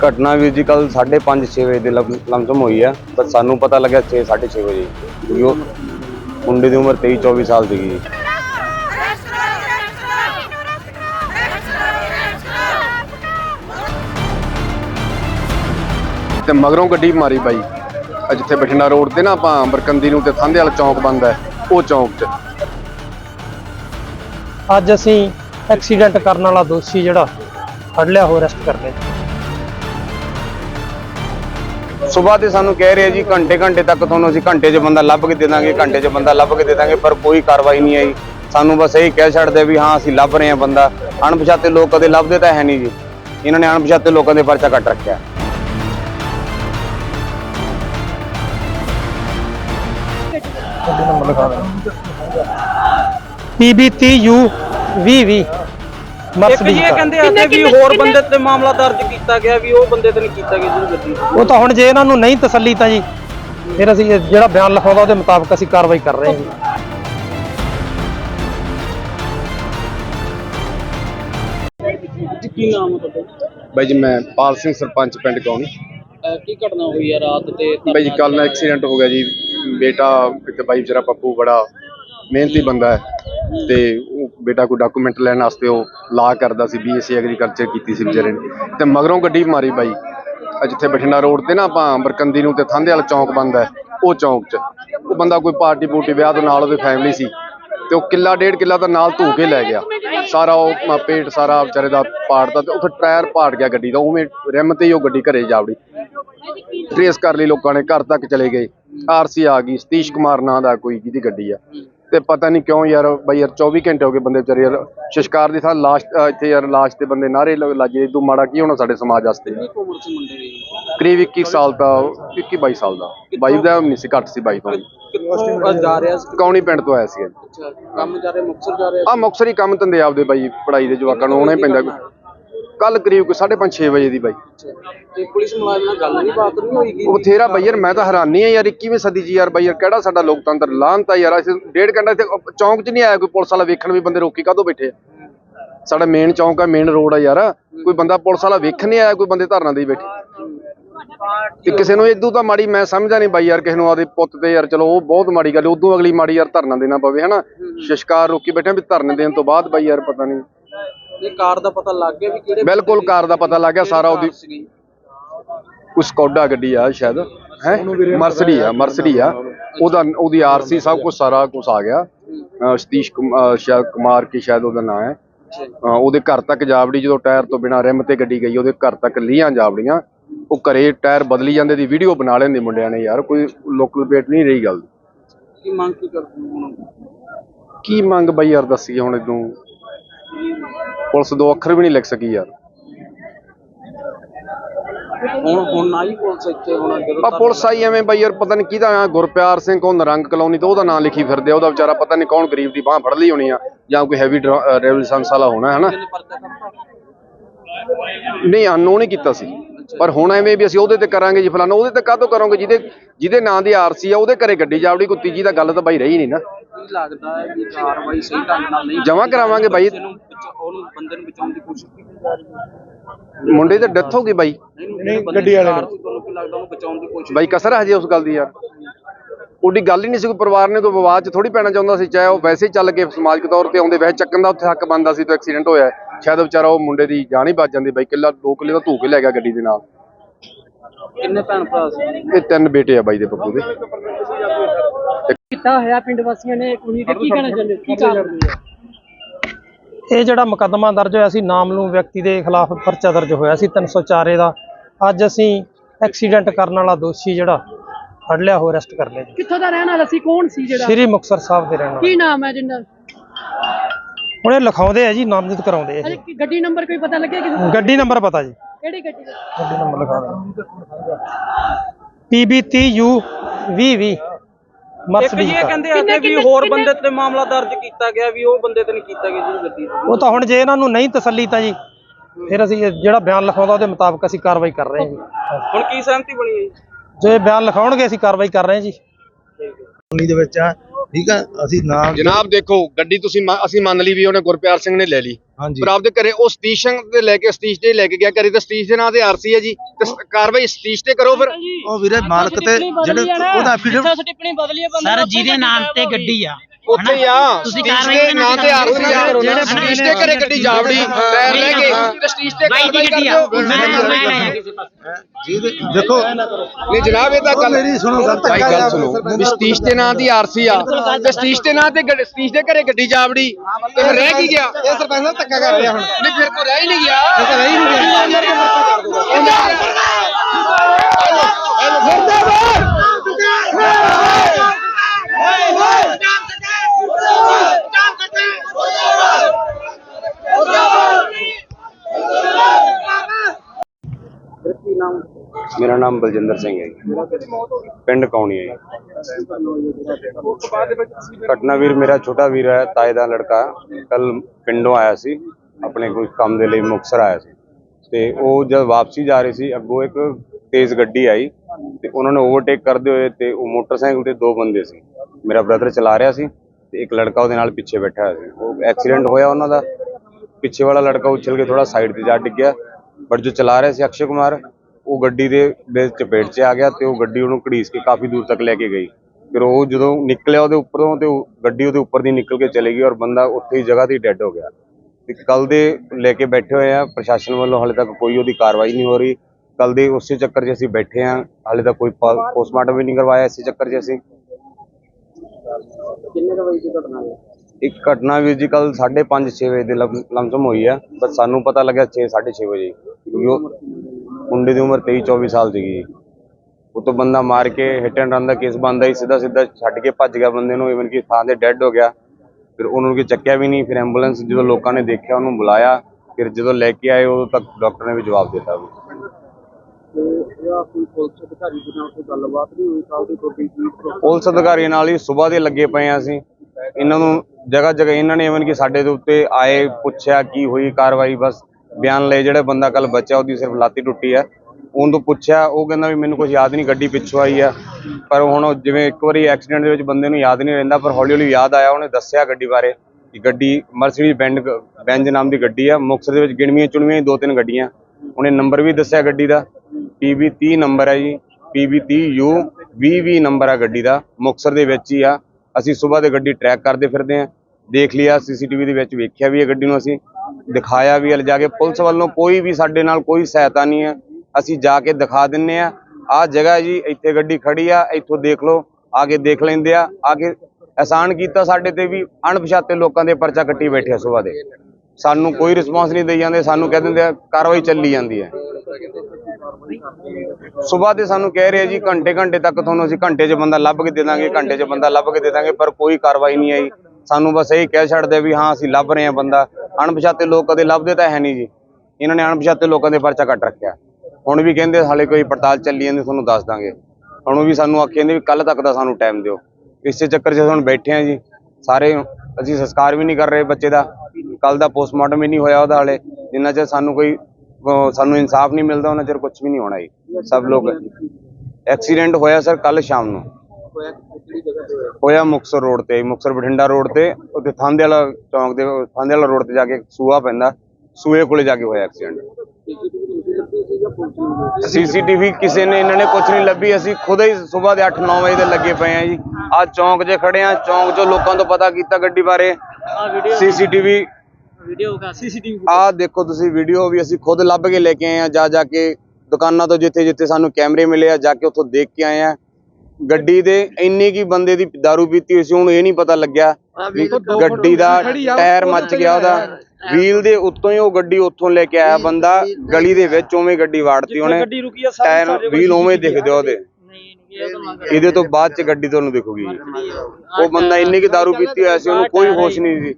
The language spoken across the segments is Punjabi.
ਘਟਨਾ ਵੀ ਜੀ ਕੱਲ 5:30 6 ਵਜੇ ਦੇ ਲਮ- ਲਮਸਮ ਹੋਈ ਆ ਪਰ ਸਾਨੂੰ ਪਤਾ ਲੱਗਿਆ 6 6:30 ਵਜੇ ਕਿਉਂਕਿ ਉਹ ਮੁੰਡੇ ਦੀ ਉਮਰ 23 24 ਸਾਲ ਸੀਗੀ ਜੀ ਤੇ ਮਗਰੋਂ ਗੱਡੀ ਮਾਰੀ ਬਾਈ। ਜਿੱਥੇ ਬਠਿੰਡਾ ਰੋਡ ਤੇ ਨਾ ਆਪਾਂ ਬਰਕੰਦੀ ਨੂੰ ਤੇ ਥਾਂਦੇ ਵਾਲਾ ਚੌਂਕ ਬੰਦਾ ਹੈ ਉਹ ਚੌਂਕ 'ਚ। ਅੱਜ ਅਸੀਂ ਐਕਸੀਡੈਂਟ ਕਰਨ ਵਾਲਾ ਦੋਸ਼ੀ ਜਿਹੜਾ ਫੜ ਲਿਆ ਹੋ ਅਰੈਸਟ ਕਰ ਲਿਆ। ਸਵੇਰ ਦੇ ਸਾਨੂੰ ਕਹਿ ਰਹੇ ਜੀ ਘੰਟੇ ਘੰਟੇ ਤੱਕ ਤੁਹਾਨੂੰ ਅਸੀਂ ਘੰਟੇ 'ਚ ਬੰਦਾ ਲੱਭ ਕੇ ਦੇ ਦਾਂਗੇ ਘੰਟੇ 'ਚ ਬੰਦਾ ਲੱਭ ਕੇ ਦੇ ਦਾਂਗੇ ਪਰ ਕੋਈ ਕਾਰਵਾਈ ਨਹੀਂ ਆਈ। ਸਾਨੂੰ ਬਸ ਇਹ ਕਹਿ ਛੱਡਦੇ ਵੀ ਹਾਂ ਅਸੀਂ ਲੱਭ ਰਹੇ ਹਾਂ ਬੰਦਾ। ਅਣਪਛਾਤੇ ਲੋਕ ਕਦੇ ਲੱਭਦੇ ਤਾਂ ਹੈ ਨਹੀਂ ਜੀ। ਇਹਨਾਂ ਨੇ ਅਣਪਛਾਤੇ ਲੋਕਾਂ ਦੇ ਪਰਚਾ ਕੱਟ ਰੱਖਿਆ। ਲਿਖਾ ਦੇ PB30U 2020 ਇੱਕ ਮਰਸਡੀਜ਼ ਜੀ ਇਹ ਕਹਿੰਦੇ ਆ ਕਿ ਵੀ ਹੋਰ ਬੰਦੇ ਤੇ ਮਾਮਲਾ ਦਰਜ ਕੀਤਾ ਗਿਆ ਵੀ ਉਹ ਬੰਦੇ ਤੇ ਨਹੀਂ ਕੀਤਾ ਗਿਆ ਜਿਹਨੂੰ ਗੱਡੀ ਉਹ ਤਾਂ ਹੁਣ ਜੇ ਇਹਨਾਂ ਨੂੰ ਨਹੀਂ ਤਸੱਲੀ ਤਾਂ ਜੀ ਫਿਰ ਅਸੀਂ ਇਹ ਜਿਹੜਾ ਬਿਆਨ ਲਿਖਾਉਂਦਾ ਉਹਦੇ ਮੁਤਾਬਕ ਅਸੀਂ ਕਾਰਵਾਈ ਕਰ ਰਹੇ ਹਾਂ ਜੀ। ਜੀ ਕੀ ਨਾਮ ਹੈ ਤੁਹਾਡਾ? ਬਾਈ ਜੀ ਮੈਂ ਪਾਲ ਸਿੰਘ ਸਰਪੰਚ ਪਿੰਡ ਕੌਣੀ। ਅਹ ਕੀ ਘਟਨਾ ਹੋਈ ਹੈ ਰਾਤ ਤੇ ਬਾਈ ਜੀ ਕੱਲ ਐਕਸੀਡੈਂਟ ਹੋ? ਗਿਆ ਜੀ। ਬੇਟਾ ਇੱਕ ਬਾਈ ਵਿਚਾਰਾ ਪੱਪੂ ਬੜਾ ਮਿਹਨਤੀ ਬੰਦਾ ਹੈ। ਤੇ ਉਹ ਬੇਟਾ ਕੋਈ ਡਾਕੂਮੈਂਟ ਲੈਣ ਵਾਸਤੇ ਉਹ ਲਾ ਕਰਦਾ ਸੀ ਬੀਐਸਸੀ ਐਗਰੀਕਲਚਰ ਕੀਤੀ ਸੀ ਵਿਚਾਰੇ ਨੇ। ਤੇ ਮਗਰੋਂ ਗੱਡੀ ਮਾਰੀ ਬਾਈ। ਜਿੱਥੇ ਬਠਿੰਡਾ ਰੋਡ ਤੇ ਨਾ ਆਪਾਂ ਬਰਕੰਦੀ ਨੂੰ ਤੇ ਥਾਂਦੇ ਵਾਲਾ ਚੌਂਕ ਬੰਦਾ ਉਹ ਚੌਂਕ 'ਚ। ਉਹ ਬੰਦਾ ਕੋਈ ਪਾਰਟੀ ਪੂਰਟੀ ਵਿਆਹ ਤੋਂ ਨਾਲ ਉਹਦੀ ਫੈਮਿਲੀ ਸੀ। ਤੇ ਉਹ ਕਿੱਲਾ, ਡੇਢ ਕਿੱਲਾ ਤਾਂ ਨਾਲ ਧੂ ਕੇ ਲੈ ਗਿਆ। ਸਾਰਾ ਉਹ ਪੇਟ ਸਾਰਾ ਵਿਚਾਰੇ ਦਾ ਪਾੜਤਾ ਤੇ ਉੱਥੇ ਟਾਇਰ ਪਾੜ ਗਿਆ ਗੱਡੀ ਦਾ। ਉਵੇਂ ਰਿਮ ਤੇ ਹੀ ਉਹ ਗੱਡੀ ਘਰੇ ਜਾਵੜੀ। ਟ੍ਰੇਸ ਕਰ ਲਈ ਲੋਕਾਂ ਨੇ, ਘਰ ਤੱਕ ਚਲੇ ਗਏ। ਆਰਸੀ ਆ ਗਈ, ਸਤੀਸ਼ ਕੁਮਾਰ ਨਾਂ ਦਾ ਕੋਈ ਜਿਹਦੀ ਗੱਡੀ ਆ। ਤੇ ਪਤਾ ਨਹੀਂ ਕਿਉਂ ਯਾਰ ਬਈ ਯਾਰ 24 ਘੰਟੇ ਹੋ ਗਏ ਬੰਦੇ ਵਿਚਾਰੇ ਯਾਰ ਸ਼ਸ਼ਕਾਰ ਦੀ ਥਾਂ ਲਾਸ਼ ਅ, ਇੱਥੇ ਯਾਰ ਲਾਸ਼ ਤੇ ਬੰਦੇ ਨਾਰੇ ਲ- ਲਾਜੇ ਤੂੰ ਮਾੜਾ ਕੀ ਹੋਣਾ ਸਾਡੇ ਸਮਾਜ ਵਾਸਤੇ? ਕਿੰਨੀ ਕੁ ਉਮਰ ਸੀ ਮੁੰਡੇ ਦੀ? ਕਰੀਬ 21 ਸਾਲ ਦਾ 21 22 ਸਾਲ ਦਾ। 22 ਦਾ ਨਹੀਂ ਸੀ ਘੱਟ ਸੀ 22 ਤੋਂ ਕਿੱਥੋਂ ਜਾ ਰਿਹਾ ਸੀ? ਕੌਣੀ ਪਿੰਡ ਤੋਂ ਆਇਆ ਸੀ ਅੱਛਾ ਕੰਮ ਜਾ ਰਿਹਾ ਮੁਕਤਸਰ ਜਾ ਰਿਹਾ ਆ ਮੁਕਤਸਰ ਹੀ ਕੰਮ ਧੰਦੇ ਆਪਦੇ ਬਾਈ ਪੜਾਈ ਦੇ ਜਵਾਕਾਂ ਨੂੰ ਆਉਣਾ ਹੀ ਪੈਂਦਾ ਕੱਲ ਕਰੀਬ ਕੋਈ 5:30 6 ਵਜੇ ਦੀ ਬਾਈ। ਤੇ ਪੁਲਿਸ ਮੁਲਾਜ਼ਮ ਨਾਲ ਗੱਲ ਨਹੀਂ ਬਾਤ ਨਹੀਂ ਹੋਈ ਉਹ ਬਥੇਰਾ ਬਈ ਯਾਰ ਮੈਂ ਤਾਂ ਹੈਰਾਨੀ ਆ ਯਾਰ 21ਵੀਂ ਸਦੀ 'ਚ ਯਾਰ ਬਈ ਯਾਰ ਕਿਹੜਾ ਸਾਡਾ ਲੋਕਤੰਤਰ? ਲਾਹਨਤਾ ਯਾਰ ਅਸੀਂ ਡੇਢ ਘੰਟਾ ਇੱਥੇ ਚੌਂਕ 'ਚ ਨਹੀਂ ਆਇਆ ਕੋਈ ਪੁਲਿਸ ਵਾਲਾ ਵੇਖਣ ਵੀ ਬੰਦੇ ਰੋਕੀ ਕਾਹਤੋਂ ਬੈਠੇ ਆ? ਸਾਡਾ ਮੇਨ ਚੌਂਕ ਆ ਮੇਨ ਰੋਡ ਆ ਯਾਰ ਕੋਈ ਬੰਦਾ ਪੁਲਿਸ ਵਾਲਾ ਵੇਖਣ ਨਹੀਂ ਆਇਆ ਕੋਈ ਬੰਦੇ ਧਰਨਾ ਦੇ ਬੈਠੇ। ਤੇ ਕਿਸੇ ਨੂੰ ਇਦੋਂ ਤਾਂ ਮਾੜੀ ਮੈਂ ਸਮਝਦਾ ਨਹੀਂ ਬਾਈ ਯਾਰ ਕਿਸੇ ਨੂੰ ਆਦੇ ਪੁੱਤ ਤੇ ਯਾਰ ਚਲੋ ਉਹ ਬਹੁਤ ਮਾੜੀ ਗੱਲ ਉਦੋਂ ਅਗਲੀ ਮਾੜੀ ਯਾਰ ਧਰਨਾ ਦੇਣਾ ਪਵੇ ਹਨਾ? ਸ਼ਸ਼ਕਾਰ ਰੋਕੀ ਬੈਠੇ ਵੀ ਧਰਨੇ ਦੇਣ ਤੋਂ ਬਾਅਦ ਬਾਈ ਯਾਰ ਪਤਾ ਨਹੀਂ। ਇਹ ਕਾਰ ਦਾ ਪਤਾ ਲੱਗ ਗਿਆ ਵੀ ਕਿਹੜੇ ਬਿਲਕੁਲ ਕਾਰ ਦਾ ਪਤਾ ਲੱਗ ਗਿਆ ਸਾਰਾ ਉਹਦੀ ਕੋਈ ਸਕੌਡਾ ਗੱਡੀ ਆ ਸ਼ਾਇਦ ਹੈ? ਮਰਸਡੀ ਆ ਮਰਸਡੀ ਆ। ਉਹਦਾ ਉਹਦੀ ਆਰਸੀ ਸਭ ਕੁਝ ਸਾਰਾ ਕੁਝ ਆ ਗਿਆ। ਸਤੀਸ਼ ਕੁਮਾਰ ਕੀ ਸ਼ਾਇਦ ਉਹਦਾ ਨਾਮ ਹੈ। ਉਹਦੇ ਘਰ ਤੱਕ ਜਾਵੜੀ ਜਦੋਂ ਟਾਇਰ ਤੋਂ ਬਿਨਾ ਰਿਮ ਤੇ ਗੱਡੀ ਗਈ ਉਹਦੇ ਘਰ ਤੱਕ ਲੀਆਂ ਜਾਵੜੀਆਂ ਉਹ ਘਰੇ ਟਾਇਰ ਬਦਲੀ ਜਾਂਦੇ ਦੀ ਵੀਡੀਓ ਬਣਾ ਲੈਂਦੇ ਮੁੰਡਿਆਂ ਨੇ ਯਾਰ ਕੋਈ ਲੋਕਲ ਪੇਟ ਨਹੀਂ ਰਹੀ ਗੱਲ। ਕੀ ਮੰਗ ਕੀ ਕਰਦੇ ਕੀ ਮੰਗ ਬਈ ਯਾਰ ਦੱਸੀਏ ਹੁਣ ਇਦੋਂ ਪੁਲਿਸ ਦੋ ਅੱਖਰ ਵੀ ਨਹੀਂ ਲਿਖ ਸਕੀ ਯਾਰ। ਹੁਣ ਹੁਣ ਆਈ ਪੁਲਿਸ ਇੱਥੇ ਹੁਣ ਜਦੋਂ ਆ ਪੁਲਿਸ ਆਈ ਐਵੇਂ ਬਈ ਯਾਰ ਪਤਾ ਨਹੀਂ ਕਿਹਦਾ ਗੁਰਪਿਆਰ ਸਿੰਘ ਕੋ ਨਰੰਗ ਕਲੋਨੀ ਤੋਂ ਉਹਦਾ ਨਾਂ ਲਿਖੀ ਫਿਰਦੇ ਆ ਉਹਦਾ ਵਿਚਾਰਾ ਪਤਾ ਨਹੀਂ ਕੌਣ ਗਰੀਬ ਦੀ ਬਾਹ ਫੜ ਲਈ ਹੋਣੀ ਆ ਜਾਂ ਕੋਈ ਹੈਵੀ ਰੈਵੋਲੂਸ਼ਨ ਵਾਲਾ ਹੋਣਾ ਹੈ ਨਾ ਨਹੀਂ ਅਨਨੋਨ ਹੀ ਕੀਤਾ ਸੀ। ਪਰ ਹੁਣ ਐਵੇਂ ਵੀ ਅਸੀਂ ਉਹਦੇ ਤੇ ਕਰਾਂਗੇ ਜੀ ਫਲਾਣਾ ਉਹਦੇ ਤੇ ਕਾਹਤੋਂ ਕਰੋਗੇ? ਜਿਹਦੇ ਜਿਹਦੇ ਨਾਂ ਦੀ ਆਰਸੀ ਆ ਉਹਦੇ ਘਰੇ ਗੱਡੀ ਜਾਵੜੀ ਕੋਈ ਤੀਜੀ ਦਾ ਗੱਲ ਤਾਂ ਬਾਈ ਰਹੀ ਨਹੀਂ ਨਾ। ਕੀ ਲੱਗਦਾ ਹੈ ਵੀ ਕਾਰਵਾਈ ਸਹੀ ਢੰਗ ਨਾਲ ਨਹੀਂ ਜਮਾਂ ਕਰਾਵਾਂਗੇ ਬਾਈ। ਕਿਸੇ ਨੂੰ ਬਚਾ- ਉਹਨੂੰ ਬੰਦੇ ਨੂੰ ਬਚਾਉਣ ਦੀ ਕੋਸ਼ਿਸ਼ ਕੀਤੀ ਜਾ ਰਹੀ ਹੈ? ਮੁੰਡੇ ਦੀ ਡੈਥ ਹੋ ਗਈ ਬਾਈ। ਨਹੀਂ ਗੱਡੀ ਵਾਲੇ ਨੂੰ। ਤੁਹਾਨੂੰ ਕੀ ਲੱਗਦਾ ਉਹਨੂੰ ਬਚਾਉਣ ਦੀ ਕੋਸ਼ਿਸ਼ ਬਾਈ ਕਸਰ ਹਜੇ ਉਸ ਗੱਲ ਦੀ ਯਾਰ। ਉਹਦੀ ਗੱਲ ਹੀ ਨਹੀਂ ਸੀ ਕੋਈ ਪਰਿਵਾਰ ਨੇ ਕੋਈ ਵਿਵਾਦ 'ਚ ਥੋੜੀ ਪੈਣਾ ਚਾਹੁੰਦਾ ਸੀ ਚਾਹੇ ਉਹ ਵੈਸੇ ਹੀ ਚੱਲ ਕੇ ਸਮਾਜਿਕ ਤੌਰ ਤੇ ਆਉਂਦੇ ਵੈਸੇ ਚੱਕਣ ਦਾ ਉੱਥੇ ਹੱਕ ਬਣਦਾ ਸੀ ਤਾਂ ਐਕਸੀਡੈਂਟ ਹੋਇਆ ਹੈ। ਸ਼ਾਇਦ ਵਿਚਾਰਾ ਉਹ ਮੁੰਡੇ ਦੀ ਜਾਨ ਹੀ ਬਚ ਜਾਂਦੀ ਬਾਈ ਕਿੱਲਾ ਦੋ ਕਿੱਲੇ ਦਾ ਧੂ ਕੇ ਲੈ ਗਿਆ ਗੱਡੀ ਦੇ ਨਾਲ। ਕਿੰਨੇ ਭੈਣ ਭਰਾ ਸੀ? ਇਹ ਤਿੰਨ ਬੇਟੇ ਆ ਬਾਈ ਦੇ ਪੱਪੂ ਦੇ। ਕੀਤਾ ਹੋਇਆ ਪਿੰਡ ਵਾਸੀਆਂ ਨੇ ਕੁੜੀ ਕੀ ਕਹਿਣਾ ਚਾਹੁੰਦੇ? ਕੀ ਕਾਰਨ? ਇਹ ਜਿਹੜਾ ਮੁਕੱਦਮਾ ਦਰਜ ਹੋਇਆ ਸੀ ਨਾਮਲੂਮ ਵਿਅਕਤੀ ਦੇ ਖਿਲਾਫ ਪਰਚਾ ਦਰਜ ਹੋਇਆ ਸੀ 304 ਦਾ। ਅੱਜ ਅਸੀਂ ਐਕਸੀਡੈਂਟ ਕਰਨ ਵਾਲਾ ਦੋਸ਼ੀ ਜਿਹੜਾ ਫੜ ਲਿਆ ਹੋ ਅਰੈਸਟ ਕਰ ਲਿਆ ਜੀ। ਕਿੱਥੋਂ ਦਾ ਰਹਿਣ ਵਾਲਾ ਸੀ? ਕੌਣ ਸੀ ਜਿਹੜਾ? ਸ੍ਰੀ ਮੁਕਤਸਰ ਸਾਹਿਬ ਦੇ ਰਹਿਣ ਵਾਲੇ। ਕੀ ਨਾਮ ਹੈ ਜਿੰਦਾ ਹੁਣ ਇਹ ਲਿਖਾਉਂਦੇ ਆ ਜੀ ਨਾਮਜ਼ਦ ਕਰਾਉਂਦੇ ਆ ਜੀ ਗੱਡੀ ਨੰਬਰ ਕੋਈ ਪਤਾ ਲੱਗਿਆ ਕਿ ਗੱਡੀ ਨੰਬਰ ਪਤਾ ਜੀ। ਕਿਹੜੀ ਗੱਡੀ ਦਾ? ਗੱਡੀ ਨੰਬਰ ਲਿਖਾ ਦਿਓ PB30U 2020 ਇੱਕ ਜੀ ਇਹ ਕਹਿੰਦੇ ਆ ਕਿ ਵੀ ਹੋਰ ਬੰਦੇ ਤੇ ਮਾਮਲਾ ਦਰਜ ਕੀਤਾ ਗਿਆ ਵੀ ਉਹ ਬੰਦੇ ਤੇ ਨਹੀਂ ਕੀਤਾ ਗਿਆ ਜਿਹਨੂੰ ਗੱਡੀ ਉਹ ਤਾਂ ਹੁਣ ਜੇ ਇਹਨਾਂ ਨੂੰ ਨਹੀਂ ਤਸੱਲੀ ਤਾਂ ਜੀ ਫਿਰ ਅਸੀਂ ਇਹ ਜਿਹੜਾ ਬਿਆਨ ਲਿਖਾਉਂਦਾ ਉਹਦੇ ਮੁਤਾਬਕ ਅਸੀਂ ਕਾਰਵਾਈ ਕਰ ਰਹੇ ਹਾਂ ਜੀ। ਹੁਣ ਕੀ ਸਹਿਮਤੀ ਬਣੀ ਹੈ ਜੀ? ਜੋ ਬਿਆਨ ਲਿਖਾਉਣਗੇ ਅਸੀਂ ਕਾਰਵਾਈ ਕਰ ਰਹੇ ਹਾਂ ਜੀ। ਕਲੋਨੀ ਦੇ ਵਿੱਚ ਆ ਠੀਕ ਹੈ ਅਸੀਂ ਨਾਮ ਜਨਾਬ ਦੇਖੋ ਗੱਡੀ ਤੁਸੀਂ ਮੰਨ- ਅਸੀਂ ਮੰਨ ਲਈ ਵੀ ਉਹਨੇ ਗੁਰਪਿਆਰ ਸਿੰਘ ਨੇ ਲੈ ਲਈ। ਹਾਂਜੀ। ਪਰ ਆਪਦੇ ਘਰੇ ਉਹ ਸਤੀਸ਼ ਸਿੰਘ ਤੇ ਲੈ ਕੇ ਸਤੀਸ਼ ਤੇ ਲੈ ਕੇ ਗਿਆ ਘਰੇ ਤੇ ਸਤੀਸ਼ ਦੇ ਨਾਂ ਤੇ ਆਰਸੀ ਹੈ ਜੀ। ਤੇ ਸ- ਕਾਰਵਾਈ ਸਤੀਸ਼ ਤੇ ਕਰੋ ਫਿਰ। ਉਹ ਵੀਰੇ ਮਾਲਕ ਤੇ ਜਿਹੜੇ ਉਹਦਾ ਐਫੀਡੇਵਿਟ ਸਰ ਜਿਹਦੇ ਨਾਮ ਤੇ ਗੱਡੀ ਆ। ਉੱਥੇ ਹੀ ਆ। ਤੁਸੀਂ ਕਾਰਵਾਈ ਦੇ ਨਾਂ ਨਾਲ ਤੇ ਆਰਸੀ ਆ? ਜਿਹੜੇ ਸਤੀਸ਼ ਦੇ ਘਰੇ ਗੱਡੀ ਜਾਵੜੀ ਟਾਇਰ ਲੈ ਕੇ। ਤੇ ਸਤੀਸ਼ ਤੇ ਬਾਈ ਦੀ ਗੱਡੀ ਕਰ ਆ। ਦਿਓ ਮੈਂ ਮੈਂ ਲਾਇਆ ਕਿਸੇ ਪਾਸੇ ਦੇਖੋ ਨਹੀਂ ਜਨਾਬ ਇਹ ਤਾਂ ਗੱਲ ਮੇਰੀ ਸੁਣੋ ਗੱਲ ਭਾਈ ਗੱਲ ਸੁਣੋ। ਵੀ ਸਤੀਸ਼ ਦੇ ਨਾਂ ਦੀ ਆਰਸੀ ਆ। ਤੇ ਸਤੀਸ਼ ਦੇ ਨਾਂ ਤੇ ਗੱਡੀ- ਸਤੀਸ਼ ਦੇ ਘਰੇ ਗੱਡੀ ਜਾਵੜੀ। ਤੇ ਫਿਰ ਰਹਿ ਕੀ ਗਿਆ? ਇਹ ਸਰਪੰਚ ਸਾਹਿਬ ਧੱਕਾ ਕਰ ਰਿਹਾ ਹੁਣ। ਨਹੀਂ ਫਿਰ ਕੋ ਰਹਿ ਹੀ ਨਹੀਂ ਗਿਆ। ਇਹ ਤਾਂ ਰਹਿ ਹੀ ਨਹੀਂ ਮੇਰਾ ਨਾਮ ਬਲਜਿੰਦਰ ਸਿੰਘ ਹੈ ਜੀ। ਪਿੰਡ ਕੌਣੀ ਹੈ ਜੀ। ਘਟਨਾ ਵੀਰ ਮੇਰਾ ਛੋਟਾ ਵੀਰ ਹੈ ਤਾਏ ਦਾ ਲੜਕਾ। ਕੱਲ ਪਿੰਡੋਂ ਆਇਆ ਸੀ ਆਪਣੇ ਕੋਈ ਕੰਮ ਦੇ ਲਈ ਮੁਕਤਸਰ ਆਇਆ ਸੀ। ਤੇ ਉਹ ਜਦ ਵਾਪਸੀ ਜਾ ਰਹੀ ਸੀ ਅੱਗੋਂ ਇੱਕ ਤੇਜ਼ ਗੱਡੀ ਆਈ ਤੇ ਉਹਨਾਂ ਨੇ ਓਵਰਟੇਕ ਕਰਦੇ ਹੋਏ ਤੇ ਉਹ ਮੋਟਰਸਾਈਕਲ ਤੇ ਦੋ ਬੰਦੇ ਸੀ। ਮੇਰਾ ਬ੍ਰਦਰ ਚਲਾ ਰਿਹਾ ਸੀ ਤੇ ਇੱਕ ਲੜਕਾ ਉਹਦੇ ਨਾਲ ਪਿੱਛੇ ਬੈਠਾ ਹੋਇਆ ਸੀ। ਉਹ ਐਕਸੀਡੈਂਟ ਹੋਇਆ ਉਹਨਾਂ ਦਾ। ਪਿੱਛੇ ਵਾਲਾ ਲੜਕਾ ਉਛਲ ਕੇ ਥੋੜਾ ਸਾਈਡ ਤੇ ਜਾ ਡਿੱਗਿਆ ਬਟ ਜੋ ਚਲਾ ਰਿਹਾ ਸੀ ਅਕਸ਼ੇ ਕੁਮਾਰ ਉਹ ਗੱਡੀ ਦੇ ਵਿੱਚ ਚਪੇਟ 'ਚ ਆ ਗਿਆ ਤੇ ਉਹ ਗੱਡੀ ਉਹਨੂੰ ਘੜੀਸ ਕੇ ਕਾਫੀ ਦੂਰ ਤੱਕ ਲੈ ਕੇ ਗਈ। ਫਿਰ ਉਹ ਜਦੋਂ ਨਿਕਲਿਆ ਉਹਦੇ ਉੱਪਰੋਂ ਤੇ ਉਹ ਗੱਡੀ ਉਹਦੇ ਉੱਪਰ ਦੀ ਨਿਕਲ ਕੇ ਚਲੇ ਗਈ ਔਰ ਬੰਦਾ ਉੱਥੇ ਹੀ ਜਗ੍ਹਾ ਤੇ ਡੈੱਡ ਹੋ ਗਿਆ। ਤੇ ਕੱਲ ਦੇ ਲੈ ਕੇ ਬੈਠੇ ਹੋਏ ਆ ਪ੍ਰਸ਼ਾਸਨ ਵੱਲੋਂ ਹਾਲੇ ਤੱਕ ਕੋਈ ਉਹਦੀ ਕਾਰਵਾਈ ਨਹੀਂ ਹੋ ਰਹੀ। ਕੱਲ ਦੇ ਉਸੇ ਚੱਕਰ 'ਚ ਅਸੀਂ ਬੈਠੇ ਆ ਹਾਲੇ ਤੱਕ ਕੋਈ ਪੋਸਟਮਾਰਟਮ ਵੀ ਨਹੀਂ ਕਰਵਾਇਆ ਇਸੇ ਚੱਕਰ 'ਚ ਅਸੀਂ। ਕਿੰਨੇ ਕੁ ਵਜੇ ਦੀ ਘਟਨਾ ਹੈ? ਇੱਕ ਘਟਨਾ ਵੀਰ ਜੀ ਕੱਲ 5:30 6 ਵਜੇ ਦੇ ਲਮ- ਲਮਸਮ ਹੋਈ ਆ ਬਸ ਸਾਨੂੰ ਪਤਾ ਲੱਗਿਆ 6 6:30 ਵਜੇ। ਮੁੰਡੇ ਦੀ ਉਮਰ 23 24 ਸਾਲ ਸੀਗੀ ਉਹ ਤੋਂ ਬੰਦਾ ਮਾਰ ਕੇ ਹਿੱਟ ਐਂਡ ਰਨ ਦਾ ਕੇਸ ਬੰਦਾ ਹੀ ਸਿੱਧਾ ਸਿੱਧਾ ਛੱਡ ਕੇ ਭੱਜ ਗਿਆ ਬੰਦੇ ਨੂੰ ਇਵਨ ਕਿ ਥਾਂ ਤੇ ਡੈੱਡ ਹੋ ਗਿਆ। ਫਿਰ ਉਹਨੂੰ ਕਿ ਚੱਕਿਆ ਵੀ ਨਹੀਂ ਫਿਰ ਐਂਬੂਲੈਂਸ ਜਦੋਂ ਲੋਕਾਂ ਨੇ ਦੇਖਿਆ ਉਹਨੂੰ ਬੁਲਾਇਆ। ਫਿਰ ਜਦੋਂ ਲੈ ਕੇ ਆਏ ਉਦੋਂ ਤੱਕ ਡਾਕਟਰ ਨੇ ਵੀ ਜਵਾਬ ਦਿੱਤਾ ਵੀ। ਪੁਲਿਸ ਅਧਿਕਾਰੀ ਨਾਲ ਹੀ ਸਵੇਰ ਦੇ ਲੱਗੇ ਪਏ ਆ ਅਸੀਂ। ਇਹਨਾਂ ਨੂੰ ਜਗ੍ਹਾ ਜਗ੍ਹਾ ਇਹਨਾਂ ਨੇ ਇਵਨ ਕਿ ਸਾਡੇ ਦੇ ਉੱਤੇ ਆਏ ਪੁੱਛਿਆ ਕੀ ਹੋਈ ਕਾਰਵਾਈ ਬਸ ਬਿਆਨ ਲਏ ਜਿਹੜਾ ਬੰਦਾ ਕੱਲ ਬਚਿਆ, ਉਹਦੀ ਸਿਰਫ ਲਾਤੀ ਟੁੱਟੀ ਆ। ਉਹਨੂੰ ਤੋਂ ਪੁੱਛਿਆ, ਉਹ ਕਹਿੰਦਾ ਵੀ ਮੈਨੂੰ ਕੁਝ ਯਾਦ ਨਹੀਂ, ਗੱਡੀ ਪਿੱਛੋਂ ਆਈ ਆ। ਪਰ ਹੁਣ ਜਿਵੇਂ ਇੱਕ ਵਾਰੀ ਐਕਸੀਡੈਂਟ ਦੇ ਵਿੱਚ ਬੰਦੇ ਨੂੰ ਯਾਦ ਨਹੀਂ ਰਹਿੰਦਾ, ਪਰ ਹੌਲੀ ਹੌਲੀ ਯਾਦ ਆਇਆ, ਉਹਨੇ ਦੱਸਿਆ ਗੱਡੀ ਬਾਰੇ ਕਿ ਗੱਡੀ ਮਰਸੀਡੀਜ਼ ਬੈਂਡ ਬੈਂਜ ਨਾਮ ਦੀ ਗੱਡੀ ਆ। ਮੁਕਤਸਰ ਦੇ ਵਿੱਚ ਗਿਣਵੀਆਂ ਚੁਣਵੀਆਂ ਹੀ ਦੋ ਤਿੰਨ ਗੱਡੀਆਂ। ਉਹਨੇ ਨੰਬਰ ਵੀ ਦੱਸਿਆ ਗੱਡੀ ਦਾ। PB 30 ਨੰਬਰ ਹੈ ਜੀ। PB 30 U 20 ਨੰਬਰ ਆ ਗੱਡੀ ਦਾ। ਮੁਕਤਸਰ ਦੇ ਵਿੱਚ ਹੀ ਆ। ਅਸੀਂ ਸਵੇਰ ਦੇ ਗੱਡੀ ਟਰੈਕ ਕਰਦੇ ਫਿਰਦੇ ਆ। ਦੇਖ ਲਿਆ, ਸੀਸੀਟੀਵੀ ਦੇ ਵਿੱਚ ਵੇਖਿਆ ਵੀ ਹੈ ਗੱਡੀ ਨੂੰ ਅਸੀਂ। ਦਿਖਾਇਆ ਵੀ ਹੈ ਜਾ ਕੇ ਪੁਲਿਸ ਵੱਲੋਂ ਕੋਈ ਵੀ ਸਾਡੇ ਨਾਲ ਕੋਈ ਸਹਾਇਤਾ ਨਹੀਂ ਹੈ। ਅਸੀਂ ਜਾ ਕੇ ਦਿਖਾ ਦਿੰਨੇ ਆ। ਆਹ ਜਗ੍ਹਾ ਜੀ, ਇੱਥੇ ਗੱਡੀ ਖੜੀ ਆ, ਇੱਥੋਂ ਦੇਖ ਲਓ, ਆ ਕੇ ਦੇਖ ਲੈਂਦੇ ਆ। ਆ ਕੇ ਆਸਾਨ ਕੀਤਾ ਸਾਡੇ ਤੇ ਵੀ, ਅਣਪਛਾਤੇ ਲੋਕਾਂ ਦੇ ਪਰਚਾ ਕੱਟੀ ਬੈਠੇ ਆ ਸਵੇਰ ਦੇ। ਸਾਨੂੰ ਕੋਈ ਰਿਸਪਾਂਸ ਨਹੀਂ ਦੇਈ ਜਾਂਦੇ, ਸਾਨੂੰ ਕਹਿ ਦਿੰਦੇ ਆ, ਕਾਰਵਾਈ ਚੱਲੀ ਜਾਂਦੀ ਹੈ। ਸਵੇਰ ਦੇ ਸਾਨੂੰ ਕਹਿ ਰਹੇ ਜੀ ਘੰਟੇ ਘੰਟੇ ਤੱਕ ਤੁਹਾਨੂੰ ਅਸੀਂ ਘੰਟੇ 'ਚ ਬੰਦਾ ਲੱਭ ਕੇ ਦੇ ਦਾਂਗੇ, ਘੰਟੇ 'ਚ ਬੰਦਾ ਲੱਭ ਕੇ ਦੇ ਦਾਂਗੇ, ਪਰ ਕੋਈ ਕਾਰਵਾਈ ਨਹੀਂ ਆਈ। ਸਾਨੂੰ ਬਸ ਇਹੀ ਕਹਿ ਛੱਡਦੇ ਵੀ ਹਾਂ, ਅਸੀਂ ਲੱਭ ਰਹੇ ਹਾਂ ਬੰਦਾ। ਅਣਪਛਾਤੇ ਲੋਕ ਕਦੇ ਲੱਭਦੇ ਤਾਂ ਹੈ ਨਹੀਂ ਜੀ। ਇਹਨਾਂ ਨੇ ਅਣਪਛਾਤੇ ਲੋਕਾਂ ਦੇ ਪਰਚਾ ਕੱਟ ਰੱਖਿਆ। ਹੁਣ ਵੀ ਕਹਿੰਦੇ ਹਾਲੇ ਕੋਈ ਪੜਤਾਲ ਚੱਲੀ ਜਾਂਦੀ, ਤੁਹਾਨੂੰ ਦੱਸ ਦਾਂਗੇ। ਹੁਣ ਵੀ ਸਾਨੂੰ ਆਖੀ ਜਾਂਦੇ ਵੀ ਕੱਲ ਤੱਕ ਦਾ ਸਾਨੂੰ ਟਾਈਮ ਦਿਓ। ਇਸੇ ਚੱਕਰ 'ਚ ਹੁਣ ਬੈਠੇ ਆ ਜੀ, ਸਾਰੇ ਅਸੀਂ ਸੰਸਕਾਰ ਵੀ ਨਹੀਂ ਕਰ ਰਹੇ ਬੱਚੇ ਦਾ। ਕੱਲ ਦਾ ਪੋਸਟਮਾਰਟਮ ਵੀ ਨਹੀਂ ਹੋਇਆ ਉਹਦਾ ਹਾਲੇ। ਜਿੰਨਾ ਚਿਰ ਸਾਨੂੰ ਕੋਈ ਸਾਨੂੰ ਇਨਸਾਫ ਨਹੀਂ ਮਿਲਦਾ, ਉਹਨਾਂ ਚਿਰ ਕੁਝ ਵੀ ਨਹੀਂ ਹੋਣਾ ਜੀ। ਸਭ ਲੋਕ ਐਕਸੀਡੈਂਟ ਹੋਇਆ ਸਰ ਕੱਲ ਸ਼ਾਮ ਨੂੰ ਹੋਇਆ ਕਿਹੜੀ ਜਗ੍ਹਾ ਤੇ ਹੋਇਆ ਮੁਕਸਰ ਰੋਡ ਤੇ ਮੁਕਸਰ ਬਠਿੰਡਾ ਰੋਡ ਤੇ ਉੱਥੇ ਥਾਂਦੇ ਵਾਲਾ ਚੌਂਕ ਦੇ ਥਾਂਦੇ ਵਾਲਾ ਰੋਡ ਤੇ ਜਾ ਕੇ ਸੂਆ ਪੈਂਦਾ ਸੂਏ ਕੋਲੇ ਜਾ ਕੇ ਹੋਇਆ ਐਕਸੀਡੈਂਟ ਸੀਸੀਟੀਵੀ ਕਿਸੇ ਨੇ ਇਹਨਾਂ ਨੇ ਕੁਝ ਨਹੀਂ ਲੱਭੀ ਅਸੀਂ ਖੁਦ ਹੀ ਸਵੇਰ ਦੇ 8-9 ਵਜੇ ਦੇ ਲੱਗੇ ਪਏ ਆ ਜੀ। ਆ ਚੌਂਕ 'ਚ ਖੜੇ ਆ ਚੌਂਕ 'ਚੋਂ ਲੋਕਾਂ ਤੋਂ ਪਤਾ ਕੀਤਾ ਗੱਡੀ ਬਾਰੇ। ਸੀਸੀਟੀਵੀ ਵੀਡੀਓ ਦਾ ਸੀਸੀਟੀਵੀ ਆਹ ਦੇਖੋ ਤੁਸੀਂ ਵੀਡੀਓ ਵੀ ਅਸੀਂ ਖੁਦ ਲੱਭ ਕੇ ਲੈ ਕੇ ਆਏ ਆ ਜਾ ਜਾ ਕੇ ਦੁਕਾਨਾਂ ਤੋਂ ਜਿੱਥੇ ਜਿੱਥੇ ਸਾਨੂੰ ਕੈਮਰੇ ਮਿਲੇ ਆ ਜਾ ਕੇ ਉੱਥੋਂ ਦੇਖ ਕੇ ਆਏ ਆ ਗੱਡੀ ਦੇ ਇੰਨੀ ਕੀ ਬੰਦੇ ਦੀ दारू ਪੀਤੀ ਹੋਈ ਸੀ ਉਹਨੂੰ ਇਹ ਨਹੀਂ ਪਤਾ ਲੱਗਿਆ ਵੀ ਗੱਡੀ ਦਾ ਟਾਇਰ ਮੱਚ ਗਿਆ ਉਹਦਾ ਵੀਲ ਦੇ ਉੱਤੋਂ ਹੀ ਉਹ ਗੱਡੀ ਉੱਥੋਂ ਲੈ ਕੇ ਆਇਆ ਬੰਦਾ ਗਲੀ ਦੇ ਵਿੱਚ ਉਵੇਂ ਗੱਡੀ ਵਾੜਤੀ ਉਹਨੇ ਗੱਡੀ ਰੁਕੀ ਆ ਟਾਇਰ ਵੀਲ ਉਵੇਂ ਦਿਖਦੇ ਉਹਦੇ ਨਹੀਂ ਨਹੀਂ ਇਹ ਤਾਂ ਮੰਗ ਇਹਦੇ ਤੋਂ ਬਾਅਦ ਚ ਗੱਡੀ ਤੁਹਾਨੂੰ ਦਿਖੂਗੀ ਜੀ। ਉਹ ਬੰਦਾ ਇੰਨੀ ਕੀ दारू ਪੀਤੀ ਹੋਇਆ ਸੀ ਉਹਨੂੰ ਕੋਈ ਹੋਸ਼ ਨਹੀਂ ਸੀ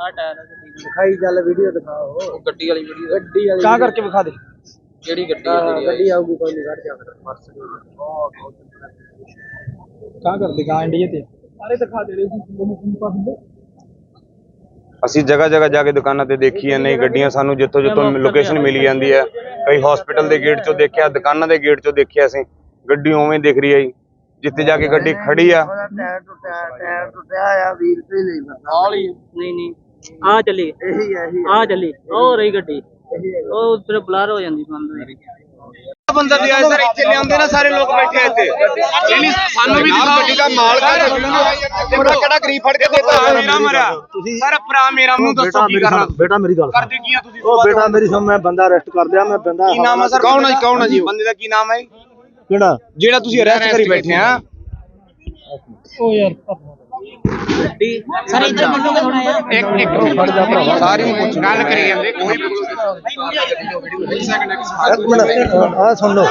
ਆ ਟਾਇਰ ਦਿਖਾਈ ਚੱਲ ਵੀਡੀਓ ਦਿਖਾਓ ਗੱਡੀ ਵਾਲੀ ਵੀਡੀਓ ਗੱਡੀ ਵਾਲੀ ਕਾ ਕਰਕੇ ਵਿਖਾ ਦੇ ਕਿਹੜੀ ਗੱਡੀ ਹੈ ਜਿਹੜੀ ਗੱਡੀ ਆਊਗੀ ਕੋਈ ਨਹੀਂ ਕੱਢ ਜਾ ਕਾ। ਕਰਦੇ ਗਾ ਇੰਡੀਆ ਤੇ? ਅਰੇ ਦਿਖਾ ਦੇ ਰਹੇ ਸੀ ਮੈਨੂੰ ਪਾਸ ਅਸੀਂ ਜਗ੍ਹਾ ਜਗ੍ਹਾ ਜਾ ਕੇ ਦੁਕਾਨਾਂ ਤੇ ਦੇਖੀ ਜਾਂਦੇ ਗੱਡੀਆਂ ਸਾਨੂੰ ਜਿੱਥੋਂ ਜਿੱਥੋਂ ਲੋਕੇਸ਼ਨ ਮਿਲੀ ਜਾਂਦੀ ਹੈ ਕਈ ਹਸਪੀਟਲ ਦੇ ਗੇਟ ਚੋਂ ਦੇਖਿਆ ਦੁਕਾਨਾਂ ਦੇ ਗੇਟ ਚੋਂ ਦੇਖਿਆ ਅਸੀਂ। ਗੱਡੀ ਉਵੇਂ ਦਿਖ ਰਹੀ ਹੈ ਜੀ। ਜਿੱਥੇ ਜਾ ਕੇ ਗੱਡੀ ਖੜੀ ਆ। ਨਹੀਂ ਨਹੀਂ ਆ ਚੱਲੀ। ਇਹੀ ਇਹੀ ਆ। ਚੱਲੀ। ਉਹ ਰਹੀ ਗੱਡੀ। ਉਹ ਫਿਰ ਬਲਾਰ ਹੋ ਜਾਂਦੀ ਬੰਦ ਹੋਈ ਬੰਦਾ ਤੇ ਆਏ ਸਰ ਇੱਥੇ ਲਿਆਉਂਦੇ ਨਾ ਸਾਰੇ ਲੋਕ ਬੈਠੇ ਇੱਥੇ। ਨਹੀਂ ਸਾਨੂੰ ਵੀ ਗੱਡੀ ਦਾ ਮਾਲਕ ਹੈ ਕਿਹੜਾ ਗਰੀਬ ਫੜ ਕੇ ਦੇਤਾ ਮੇਰਾ ਮਰਿਆ। ਸਰ ਭਰਾ ਮੇਰਾ ਨੂੰ ਦੱਸੋ ਕੀ ਕਰਨਾ। ਬੇਟਾ ਮੇਰੀ ਗੱਲ ਕਰਦੇ ਕੀ ਆ ਤੁਸੀਂ? ਉਹ ਬੇਟਾ ਮੇਰੀ ਸੁਣ ਮੈਂ ਬੰਦਾ ਅਰੈਸਟ ਕਰ ਲਿਆ ਮੈਂ ਬੰਦਾ ਕੀ ਨਾਮ ਹੈ ਸਰ? ਕੌਣ ਹੈ ਕੌਣ ਹੈ ਜੀ ਬੰਦੇ ਦਾ ਕੀ ਨਾਮ ਹੈ ਕਿਹੜਾ? ਜਿਹੜਾ ਤੁਸੀਂ ਅਰੈਸਟ ਕਰੀ ਬੈਠੇ ਆ। ਉਹ ਯਾਰ ਸਰ ਇੱਧਰ ਮੰਨੋਗੇ ਥੋੜਾ ਯਾਰ ਇੱਕ ਇੱਕ ਸਾਰੀ ਪੁੱਛ। ਗੱਲ ਕਰੀ ਜਾਂਦੇ ਕੋਈ ਇੱਕ ਮਿੰਟ। ਆ ਸੁਣ ਲਓ।